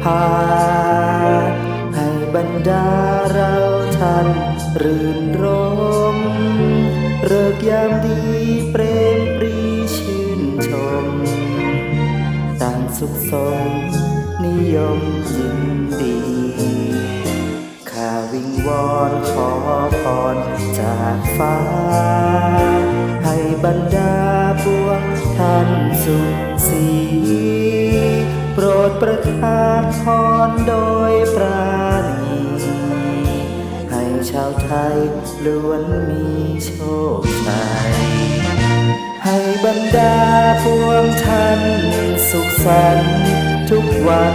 ใหม่พา ให้บรรดาเราท่านรื่นรมเริกยามดีเปรมปรีชื่นชม ต่างสุขสมนิยมยินดี ข้าวิงวอนขอพรจากฟ้า ให้บรรดาปวงท่านสุขสีโปรดประทาน พรโดยปราณีให้ชาวไทยล้วนมีโชคชัยให้บรรดาพวงท่านสุขสันต์ทุกวัน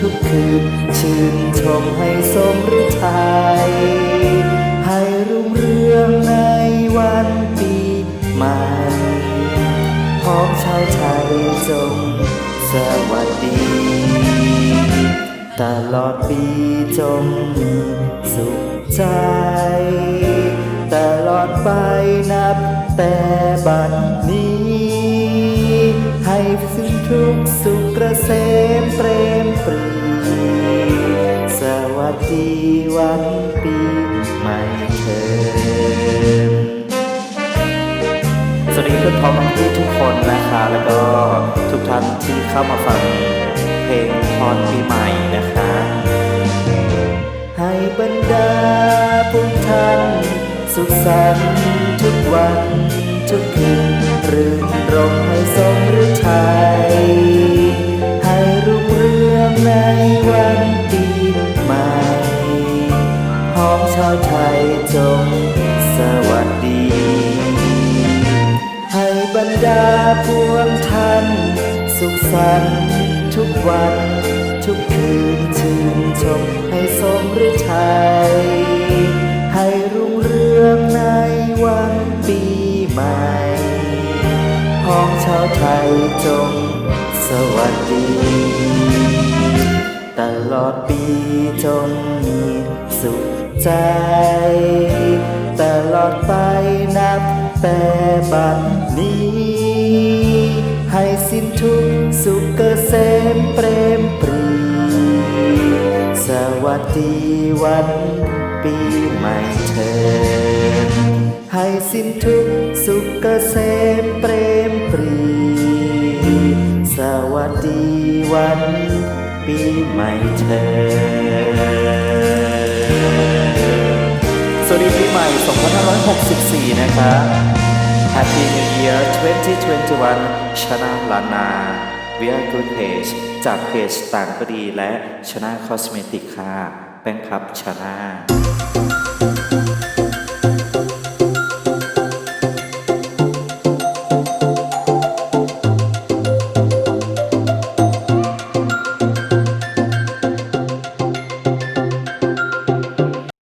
ทุกคืนชื่นชมให้สมฤทัยให้รุ่งเรืองในวันปีใหม่พ้องชาวไทยจงสวัสดี ตลอดปีจงมีสุขใจ ตลอดไปนับแต่บัดนี้ ให้สิ้นทุกสุขกระเกษมเปรมปรี สวัสดีวันปีใหม่เถิดสวัสดีเพื่อนพ้องน้องพี่ทุกคนนะคะ แล้วก็ทุกท่านที่เข้ามาฟัง เพลงพรปีใหม่นะคะ ให้บรรดาพวกท่านสุขสันต์ทุกวันทุกคืนรื่นรมให้สมฤทัยให้รุ่งเรืองในวันปีใหม่พ้องชาวไทยจงสวัสดี ให้บรรดาพวงท่านสุขสันต์ทุกวัน ทุกคืนชื่นชมให้สมฤทัยให้รุ่งเรืองในวันปีใหม่พ้องชาวไทยจงสวัสดี ตลอดปีจงมีสุขใจ ตลอดไปนับแต่บัดนี้ ให้สิ้นทุกสุขเกษมเปรมปร สวัสดีวันปีใหม่เถิดให้สิ้นทุกสุขเกษมเปรมปรี สวัสดีวันปีใหม่เถิดสวัสดีปีใหม่ 2564 นะครับ Happy New Year 2021 ชนะลานา We are good page จากเพจต่างก็ดีและชนะคอสเมติกค่ะแป้งพับชนะ